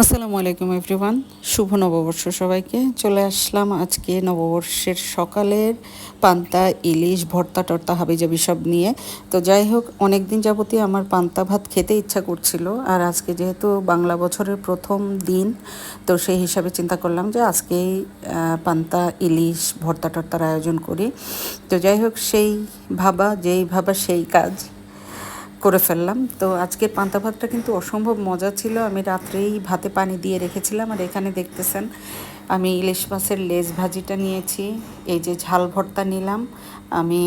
আসসালামু আলাইকুম এভরিওয়ান শুভ নববর্ষ সবাইকে। চলে আসলাম আজকে নববর্ষের সকালের পান্তা, ইলিশ, ভর্তা, টর্তা হাবিজাবি সব নিয়ে। তো যাই হোক অনেক দিন যাবতীয় আমার পান্তা ভাত খেতে ইচ্ছা করছিল। আর আজকে যেহেতু বাংলা বছরের প্রথম দিন, তো সেই হিসাবে চিন্তা করলাম যে আজকেই পান্তা, ইলিশ, ভর্তা, টর্তার আয়োজন করি। তো যাই হোক, সেই ভাবা, যেই ভাবা, সেই কাজ। করে ফেললাম। তো আজকের পান্তা ভাতটা কিন্তু অসম্ভব মজা ছিল। আমি রাত্রেই ভাতে পানি দিয়ে রেখেছিলাম। আর এখানে দেখতেছেন, আমি ইলিশ মাছের লেজ ভাজিটা নিয়েছি। এই যে ঝাল ভর্তা নিলাম। আমি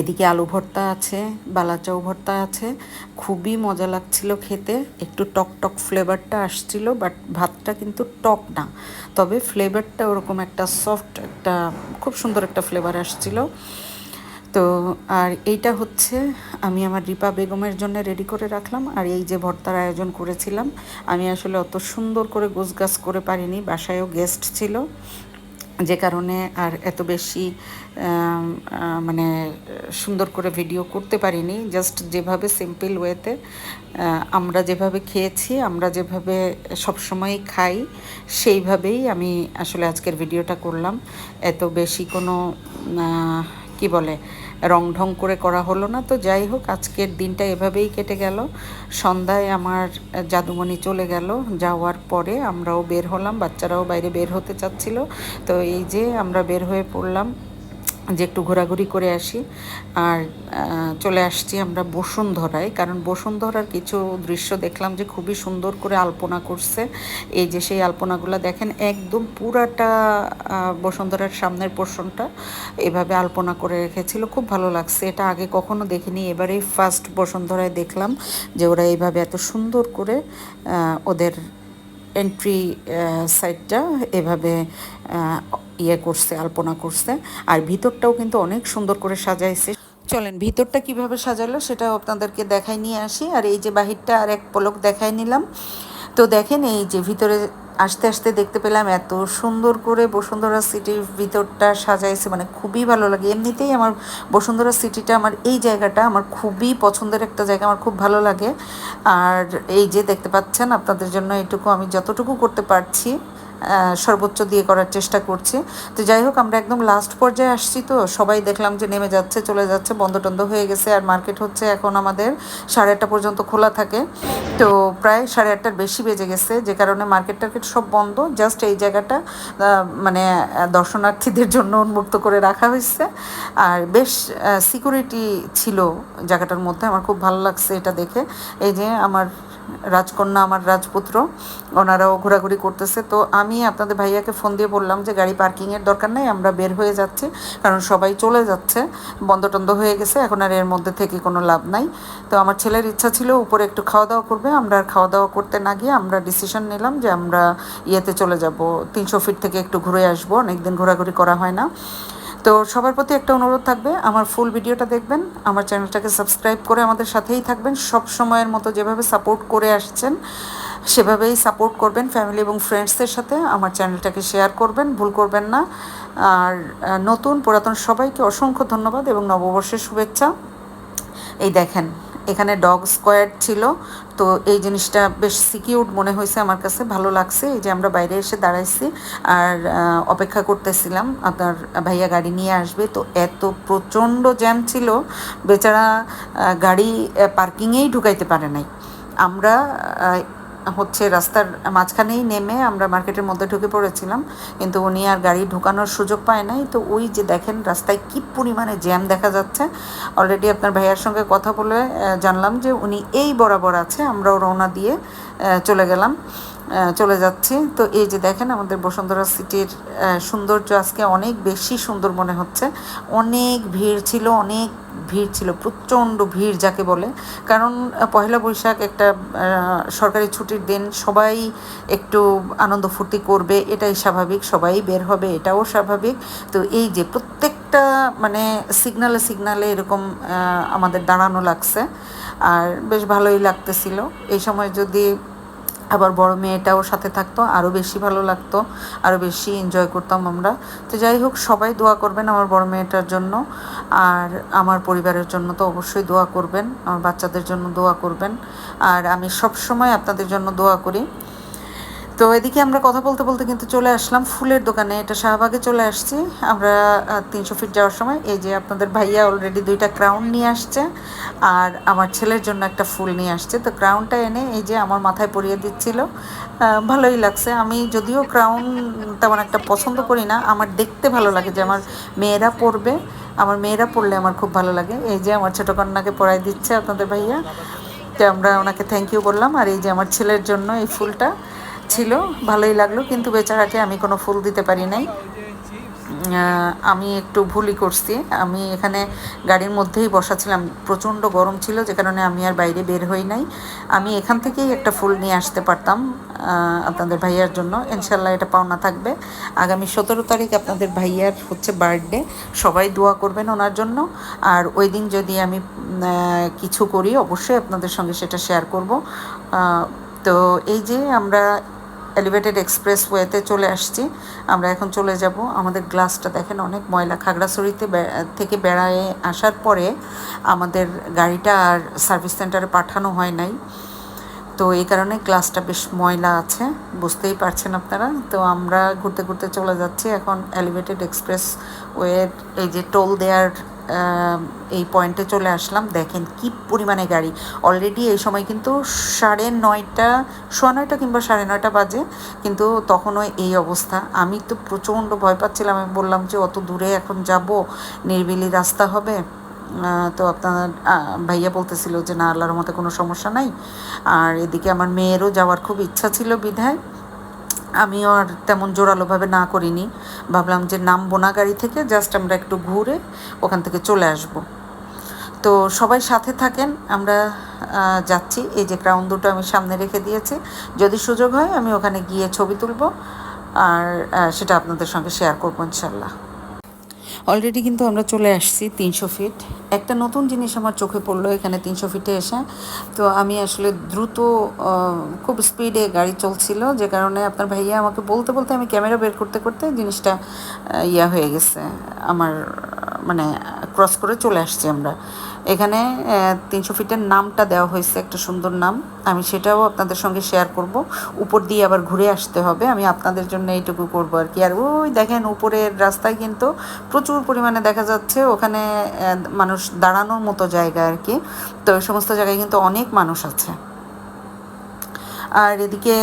এদিকে আলু ভর্তা আছে বালাচাও ভর্তা আছে। খুবই মজা লাগছিল খেতে। একটু টক টক ফ্লেভারটা আসছিল, বাট ভাতটা কিন্তু টক না। তবে ফ্লেভারটা ওরকম একটা সফট, একটা খুব সুন্দর একটা ফ্লেভার আসছিল। তো আর এইটা হচ্ছে, আমি আমার রিপা বেগমের জন্য রেডি করে রাখলাম। আর এই যে ভর্তার আয়োজন করেছিলাম, আমি আসলে অত সুন্দর করে গোছগাছ করে পারিনি, বাসায়ও গেস্ট ছিল। যে কারণে আর এত বেশি মানে সুন্দর করে ভিডিও করতে পারিনি। জাস্ট যেভাবে সিম্পল ওয়েতে আমরা যেভাবে খেয়েছি, আমরা যেভাবে সবসময় খাই, সেইভাবেই আমি আসলে আজকের ভিডিওটা করলাম। এত বেশি কোনো কি বলে, রং ঢং করে করা হলো না। তো যাই হোক, আজকের দিনটা এভাবেই কেটে গেল। সন্ধ্যায় আমার জাদুমণি চলে গেল। যাওয়ার পরে আমরাও বের হলাম, বাচ্চারাও বাইরে বের হতে চাচ্ছিল। তো এই যে আমরা বের হয়ে পড়লাম যে একটু ঘোরাঘুরি করে আসি। আর চলে আসছি আমরা বসুন্ধরায়, কারণ বসুন্ধরার কিছু দৃশ্য দেখলাম যে খুবই সুন্দর করে আলপনা করছে। এই যে সেই আলপনাগুলো দেখেন, একদম পুরাটা বসুন্ধরার সামনের পোর্শনটা এভাবে আলপনা করে রেখেছিল। খুব ভালো লাগছে। এটা আগে কখনো দেখিনি এবারেই ফার্স্ট বসুন্ধরায় দেখলাম যে ওরা এইভাবে এত সুন্দর করে ওদের এন্ট্রি সাইডটা এভাবে ইয়ে করছে, আলপনা করছে। আর ভিতরটাও কিন্তু অনেক সুন্দর করে সাজাইছে। চলেন, ভিতরটা কীভাবে সাজালো সেটাও আপনাদেরকে দেখাই নিয়ে আসি। আর এই যে বাহিরটা আর এক পলক দেখাই নিলাম। তো দেখেন, এই যে ভিতরে আস্তে আস্তে দেখতে পেলাম এত সুন্দর করে বসুন্ধরা সিটির ভিতরটা সাজাইছে মানে খুবই ভালো লাগে। এমনিতেই আমার বসুন্ধরা সিটিটা আমার, এই জায়গাটা আমার খুবই পছন্দের একটা জায়গা, আমার খুব ভালো লাগে। আর এই যে দেখতে পাচ্ছেন, আপনাদের জন্য এটুকু আমি যতটুকু করতে পারছি। সর্বোচ্চ দিয়ে করার চেষ্টা করছি। তো যাই হোক, আমরা একদম লাস্ট পর্যায়ে আসছি তো। সবাই দেখলাম যে নেমে যাচ্ছে, চলে যাচ্ছে বন্ধ টন্ধ হয়ে গেছে আর মার্কেট হচ্ছে এখন আমাদের সাড়ে আটটা পর্যন্ত খোলা থাকে। তো প্রায় সাড়ে আটটার বেশি বেজে গেছে, যে কারণে মার্কেট টার্কেট সব বন্ধ। জাস্ট এই জায়গাটা মানে দর্শনার্থীদের জন্য উন্মুক্ত করে রাখা হয়েছে। আর বেশ সিকিউরিটি ছিল জায়গাটার মধ্যে। আমার খুব ভালো লাগছে এটা দেখে। এই যে আমার রাজকন্যা আমার রাজপুত্র, ওনারাও ঘোরাঘুরি করতেছে। তো আমি আপনাদের ভাইয়াকে ফোন দিয়ে বললাম যে, গাড়ি পার্কিংয়ের দরকার নেই, আমরা বের হয়ে যাচ্ছি। কারণ সবাই চলে যাচ্ছে বন্ধ টন্ধ হয়ে গেছে, এখন আর এর মধ্যে থেকে কোনো লাভ নাই। তো আমার ছেলের ইচ্ছা ছিল, উপরে একটু খাওয়া দাওয়া করবে, আমরা আর খাওয়া দাওয়া করতে না গিয়ে আমরা ডিসিশন নিলাম যে, আমরা ইয়েতে চলে যাব, তিনশো ফিট থেকে একটু ঘুরে আসব, অনেকদিন ঘোরাঘুরি করা হয় না। তো সবার প্রতি একটা অনুরোধ থাকবে, আমার ফুল ভিডিওটা দেখবেন, আমার চ্যানেলটাকে সাবস্ক্রাইব করে আমাদের সাথেই থাকবেন, সব সময়ের মতো যেভাবে সাপোর্ট করে আসছেন, সেভাবেই সাপোর্ট করবেন ফ্যামিলি এবং ফ্রেন্ডসদের সাথে, আমার চ্যানেলটাকে শেয়ার করবেন, ভুল করবেন না। আর নতুন, পুরাতন সবাইকে অসংখ্য ধন্যবাদ এবং নববর্ষের শুভেচ্ছা। এই দেখেন। এখানে ডগ স্কোয়ার ছিল। তো এই জিনিসটা বেশ সিকিউর মনে হয়েছে আমার কাছে, ভালো লাগছে। এই যে আমরা বাইরে এসে দাঁড়াইছি আর অপেক্ষা করতেছিলাম, আপনার ভাইয়া গাড়ি নিয়ে আসবে। তো এত প্রচণ্ড জ্যাম ছিল, বেচারা গাড়ি পার্কিংয়েই ঢুকাইতে পারে নাই। আমরা হচ্ছে রাস্তার মাঝখানেই নেমে আমরা মার্কেটের মধ্যে ঢুকে পড়েছিলাম, কিন্তু উনি আর গাড়ি ঢুকানোর সুযোগ পায় নাই। তো ওই যে দেখেন রাস্তায় কী পরিমাণে জ্যাম দেখা যাচ্ছে। অলরেডি আপনার ভাইয়ার সঙ্গে কথা বলে জানলাম যে উনি এই বরাবর আছে, আমরাও রওনা দিয়ে চলে গেলাম। চলে যাচ্ছি। তো এই যে দেখেন আমাদের বসুন্ধরা সিটির সৌন্দর্য আজকে অনেক বেশি সুন্দর মনে হচ্ছে। অনেক ভিড় ছিল, অনেক ভিড় ছিল, প্রচণ্ড ভিড় যাকে বলে। কারণ পয়লা বৈশাখ একটা সরকারি ছুটির দিন, সবাই একটু আনন্দ ফুর্তি করবে, এটাই স্বাভাবিক, সবাই বের হবে, এটাও স্বাভাবিক। তো এই যে প্রত্যেকটা মানে সিগনালে সিগনালে এরকম আমাদের দাঁড়ানো লাগছে। আর বেশ ভালোই লাগতেছিল। এই সময় যদি আবার বড় মেয়েটাও সাথে থাকতো আরও বেশি ভালো লাগতো আরও বেশি এনজয় করতাম আমরা। তো যাই হোক, সবাই দোয়া করবেন আমার বড় মেয়েটার জন্য, আর আমার পরিবারের জন্য তো অবশ্যই দোয়া করবেন, আমার বাচ্চাদের জন্য দোয়া করবেন। আর আমি সব সময় আপনাদের জন্য দোয়া করি তো এদিকে আমরা কথা বলতে বলতে কিন্তু চলে আসলাম ফুলের দোকানে। এটা শাহবাগে চলে আসছি। আমরা তিনশো ফিট যাওয়ার সময় এই যে আপনাদের ভাইয়া অলরেডি দুইটা ক্রাউন নিয়ে আসছে আর আমার ছেলের জন্য একটা ফুল নিয়ে আসছে। তো ক্রাউনটা এনে এই যে আমার মাথায় পরিয়ে দিচ্ছিল। ভালোই লাগছে। আমি যদিও ক্রাউন তেমন একটা পছন্দ করি না, আমার দেখতে ভালো লাগে যে আমার মেয়েরা পরবে। আমার মেয়েরা পড়লে আমার খুব ভালো লাগে। এই যে আমার ছোটো কন্যাকে পড়াই দিচ্ছে আপনাদের ভাইয়া। তো আমরা ওনাকে থ্যাংক ইউ বললাম। আর এই যে আমার ছেলের জন্য এই ফুলটা ছিল, ভালোই লাগল, কিন্তু বেচারাকে আমি কোনো ফুল দিতে পারি নাই। আমি একটু ভুলই করছি। আমি এখানে গাড়ির মধ্যেই বসাছিলাম, প্রচণ্ড গরম ছিল, যে কারণে আমি আর বাইরে বের হই নাই। আমি এখান থেকেই একটা ফুল নিয়ে আসতে পারতাম আপনাদের ভাইয়ার জন্য। ইনশাল্লাহ এটা পাওনা থাকবে। আগামী সতেরো তারিখ আপনাদের ভাইয়ার হচ্ছে বার্থডে। সবাই দোয়া করবেন ওনার জন্য। আর ওই দিন যদি আমি কিছু করি, অবশ্যই আপনাদের সঙ্গে সেটা শেয়ার করব। তো এই যে আমরা এলিভেটেড এক্সপ্রেস ওয়েতে চলে আসছি। আমরা এখন চলে যাব। আমাদের গ্লাসটা দেখেন অনেক ময়লা। খাগড়াছড়িতে থেকে বেড়ায় আসার পরে আমাদের গাড়িটা আর সার্ভিস সেন্টারে পাঠানো হয় নাই। তো এই কারণে গ্লাসটা বেশ ময়লা আছে। বুঝতেই পারছেন আপনারা? তো আমরা ঘুরতে ঘুরতে চলে যাচ্ছি। এখন এলিভেটেড এক্সপ্রেস ওয়ের এই যে টোল দেয়ার এই পয়েন্টে চলে আসলাম। দেখেন কি পরিমাণে গাড়ি। অলরেডি এই সময় কিন্তু সাড়ে নয়টা, সোয়া নয়টা কিংবা সাড়ে নয়টা বাজে। কিন্তু তখনও এই অবস্থা। আমি তো প্রচণ্ড ভয় পাচ্ছিলাম। আমি বললাম যে, অত দূরে এখন যাব? নির্বিলি রাস্তা হবে? তো আপনার ভাইয়া বলতেছিল যে, না, আল্লাহর মতে কোনো সমস্যা নাই। আর এদিকে আমার মেয়েরও যাওয়ার খুব ইচ্ছা ছিল বিধায়। আমিও আর তেমন জোরালোভাবে না করিনি। ভাবলাম যে নামবো না গাড়ি থেকে জাস্ট আমরা একটু ঘুরে ওখান থেকে চলে আসব। তো সবাই সাথে থাকেন, আমরা যাচ্ছি। এই যে ক্রাউন দুটো আমি সামনে রেখে দিয়েছি। যদি সুযোগ হয় আমি ওখানে গিয়ে ছবি তুলব। আর সেটা আপনাদের সঙ্গে শেয়ার করব ইনশাল্লাহ। অলরেডি কিন্তু আমরা চলে আসছি তিনশো ফিট একটা নতুন জিনিস আমার চোখে পড়ল এখানে তিনশো ফিটে এসে। তো আমি আসলে দ্রুত খুব স্পিডে গাড়ি চলছিল, যে কারণে আপনার ভাইয়া আমাকে বলতে বলতে আমি ক্যামেরা বের করতে করতে জিনিসটা ইয়া হয়ে গেছে। আমার মানে ক্রস করে চলে আসছি আমরা। এখানে তিনশো ফিটের নামটা দেওয়া হয়েছে, একটা সুন্দর নাম। আমি সেটাও আপনাদের সঙ্গে শেয়ার করব। উপর দিয়ে আবার ঘুরে আসতে হবে। আমি আপনাদের জন্য এইটুকু করব আর কি। আর ওই দেখেন, উপরের রাস্তায় কিন্তু প্রচুর পরিমাণে দেখা যাচ্ছে, ওখানে মানুষ দাঁড়ানোর মতো জায়গা আর কি। তো ওই সমস্ত জায়গায় কিন্তু অনেক মানুষ আছে। আর এদিকে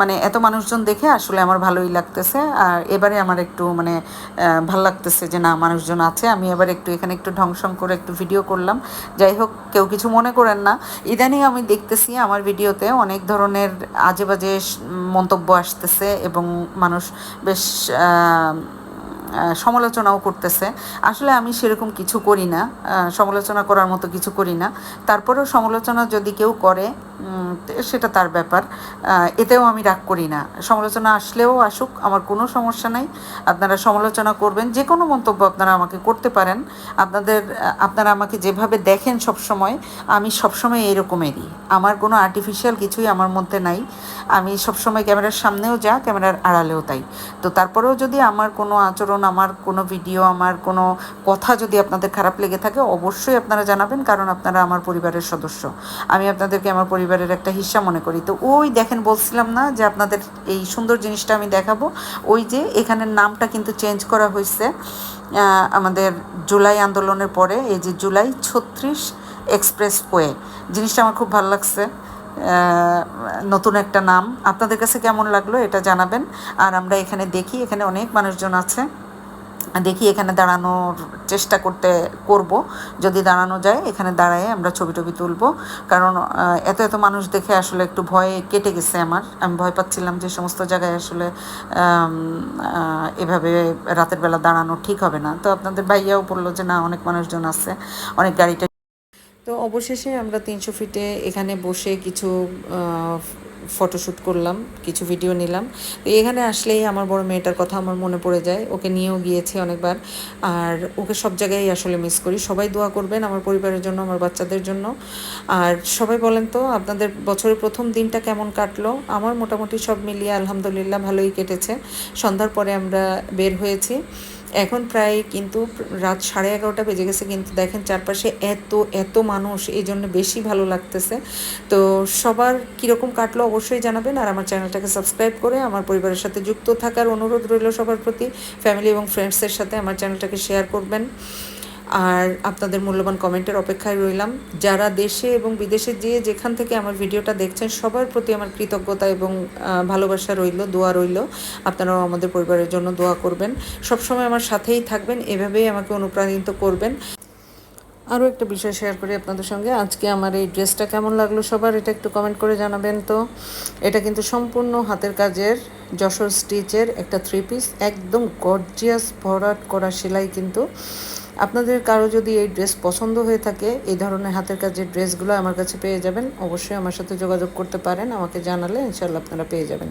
মানে এত মানুষজন দেখে আসলে আমার ভালোই লাগতেছে। আর এবারে আমার একটু মানে ভালো লাগতেছে যে না, মানুষজন আছে। আমি এবার একটু, এখানে একটু ঢংসং করে একটু ভিডিও করলাম। যাই হোক, কেউ কিছু মনে করেন না। ইদানিং আমি দেখতেছি আমার ভিডিওতে অনেক ধরনের আজে বাজে মন্তব্য আসতেছে এবং মানুষ বেশ সমালোচনাও করতেছে। আসলে আমি সেরকম কিছু করি না। সমালোচনা করার মতো কিছু করি না। তারপরেও সমালোচনা যদি কেউ করে সেটা তার ব্যাপার। এতেও আমি রাগ করি না। সমালোচনা আসলেও আসুক, আমার কোনো সমস্যা নাই। আপনারা সমালোচনা করবেন, যে কোনো মন্তব্য আপনারা আমাকে করতে পারেন। আপনাদের, আপনারা আমাকে যেভাবে দেখেন সব সময় আমি সবসময় এরকমেরই আমার কোনো আর্টিফিশিয়াল কিছুই আমার মধ্যে নাই। আমি সবসময় ক্যামেরার সামনেও যা, ক্যামেরার আড়ালেও তাই। তো তারপরেও যদি আমার কোনো আচরণ, আমার কোনো ভিডিও আমার কোনো কথা যদি আপনাদের খারাপ লেগে থাকে, অবশ্যই আপনারা জানাবেন, কারণ আপনারা আমার পরিবারের সদস্য। আমি আপনাদেরকে, আমার পরিবারের একটা হিস্সা মনে করি। তো ওই দেখেন, বলছিলাম না যে আপনাদের এই সুন্দর জিনিসটা আমি দেখাবো। ওই যে এখানের নামটা কিন্তু চেঞ্জ করা হয়েছে আমাদের জুলাই আন্দোলনের পরে, এই যে জুলাই ছত্রিশ এক্সপ্রেস ওয়ে জিনিসটা আমার খুব ভালো লাগছে নতুন একটা নাম। আপনাদের কাছে কেমন লাগল এটা জানাবেন। আর আমরা এখানে দেখি, এখানে অনেক মানুষজন আছে। দেখি এখানে দাঁড়ানোর চেষ্টা করতে, করব। যদি দাঁড়ানো যায়, এখানে দাঁড়ায় আমরা ছবি টবি তুলব। কারণ এত এত মানুষ দেখে আসলে একটু ভয় কেটে গেছে আমার। আমি ভয় পাচ্ছিলাম যে সমস্ত জায়গায় আসলে এভাবে রাতের বেলা দাঁড়ানো ঠিক হবে না। তো আপনাদের ভাইয়াও বলল যে, না, অনেক মানুষজন আছে, অনেক গাড়িটা তো অবশেষে আমরা তিনশো ফিটে এখানে বসে কিছু ফটোশ্যুট করলাম, কিছু ভিডিও নিলাম। তো এখানে আসলেই আমার বড় মেয়েটার কথা আমার মনে পড়ে যায়। ওকে নিয়েও গিয়েছি অনেকবার। আর ওকে সব জায়গায় আসলে মিস করি। সবাই দোয়া করবেন আমার পরিবারের জন্য, আমার বাচ্চাদের জন্য। আর সবাই বলেন তো, আপনাদের বছরের প্রথম দিনটা কেমন কাটলো? আমার মোটামুটি সব মিলিয়ে আলহামদুলিল্লাহ ভালোই কেটেছে। সন্ধ্যার পরে আমরা বের হয়েছি। এখন প্রায় কিন্তু রাত সাড়ে এগারোটা বেজে গেছে, কিন্তু দেখেন চারপাশে এত এত মানুষ এই জন্য বেশি ভালো লাগতেছে। তো সবার কীরকম কাটলো অবশ্যই জানাবেন, আর আমার চ্যানেলটাকে সাবস্ক্রাইব করে আমার পরিবারের সাথে যুক্ত থাকার অনুরোধ রইল সবার প্রতি। ফ্যামিলি এবং ফ্রেন্ডসের সাথে আমার চ্যানেলটাকে শেয়ার করবেন। আর আপনাদের মূল্যবান কমেন্টের অপেক্ষায় রইলাম। যারা দেশে এবং বিদেশে যেয়ে যেখান থেকে আমার ভিডিওটা দেখছেন, সবার প্রতি আমার কৃতজ্ঞতা এবং ভালোবাসা রইল, দোয়া রইল। আপনারাও আমাদের পরিবারের জন্য দোয়া করবেন। সবসময় আমার সাথেই থাকবেন, এভাবেই আমাকে অনুপ্রাণিত করবেন। আরও একটা বিষয় শেয়ার করি আপনাদের সঙ্গে। আজকে আমার এই ড্রেসটা কেমন লাগল সবার, এটা একটু কমেন্ট করে জানাবেন তো। এটা কিন্তু সম্পূর্ণ হাতের কাজের যশোর স্টিচের একটা থ্রি পিস একদম গর্জিয়াস ভরাট করা সেলাই কিন্তু। আপনাদের কারও যদি এই ড্রেস পছন্দ হয়ে থাকে, এই ধরনের হাতের কাজের ড্রেসগুলো আমার কাছে পেয়ে যাবেন। অবশ্যই আমার সাথে যোগাযোগ করতে পারেন, আমাকে জানালে ইনশাল্লাহ আপনারা পেয়ে যাবেন।